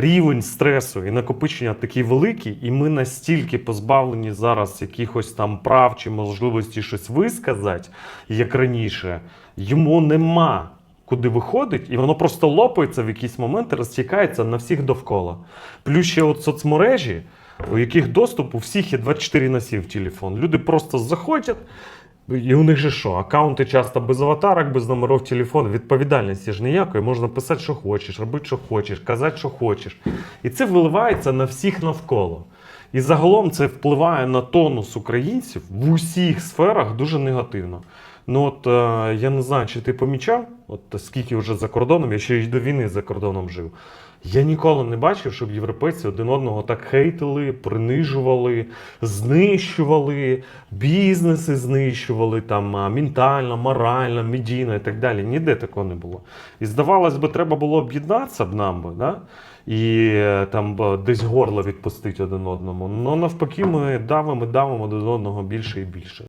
рівень стресу і накопичення такий великий, і ми настільки позбавлені зараз якихось там прав чи можливості щось висказати, як раніше, йому нема куди виходить, і воно просто лопається в якісь моменти, розтікається на всіх довкола. Плюс ще от соцмережі, у яких доступ у всіх є 24 на 7 в телефон. Люди просто заходять. І у них же що? Аккаунти часто без аватарок, без номерів телефону. Відповідальності ж ніякої. Можна писати, що хочеш, робити, що хочеш, казати, що хочеш. І це виливається на всіх навколо. І загалом це впливає на тонус українців в усіх сферах дуже негативно. Ну от е, я не знаю, чи ти помічав, от скільки вже за кордоном, я ще й до війни за кордоном жив. Я ніколи не бачив, щоб європейці один одного так хейтили, принижували, знищували, бізнеси знищували там ментально, морально, медійно і так далі. Ніде такого не було. І здавалось би, треба було об'єднатися б нам би, да? і е, там десь горло відпустити один одному. Ну навпаки, ми давимо, давимо один одного більше і більше.